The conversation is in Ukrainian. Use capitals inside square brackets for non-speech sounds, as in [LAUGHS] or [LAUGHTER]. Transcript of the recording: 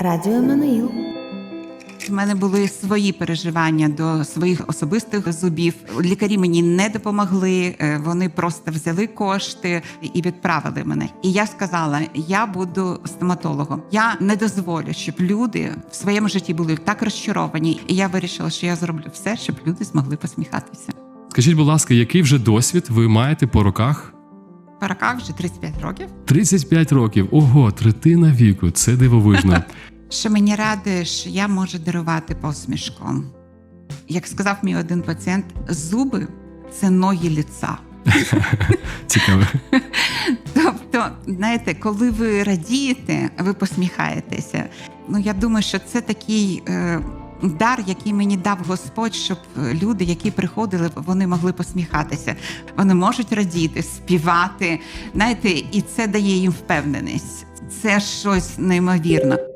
Радіо Еммануїл. У мене були свої переживання до своїх особистих зубів. Лікарі мені не допомогли. е, Вони просто взяли кошти і відправили мене. І я сказала: я буду стоматологом. Я не дозволю, щоб люди в своєму житті були так розчаровані. І я вирішила, що я зроблю все, щоб люди змогли посміхатися. Скажіть, будь ласка, який вже досвід ви маєте по роках? По роках вже 35 років. 35 років. Ого, третина віку. Це дивовижно. [LAUGHS] Що мені радує, що я можу дарувати посмішку. Як сказав мій один пацієнт, зуби це ноги ліца. [LAUGHS] Цікаво. Тобто, знаєте, коли ви радієте, ви посміхаєтеся. Ну я думаю, що це такий е, дар, який мені дав Господь, щоб люди, які приходили, вони могли посміхатися. Вони можуть радіти, співати. Знаєте, і це дає їм впевненість. Це щось неймовірне.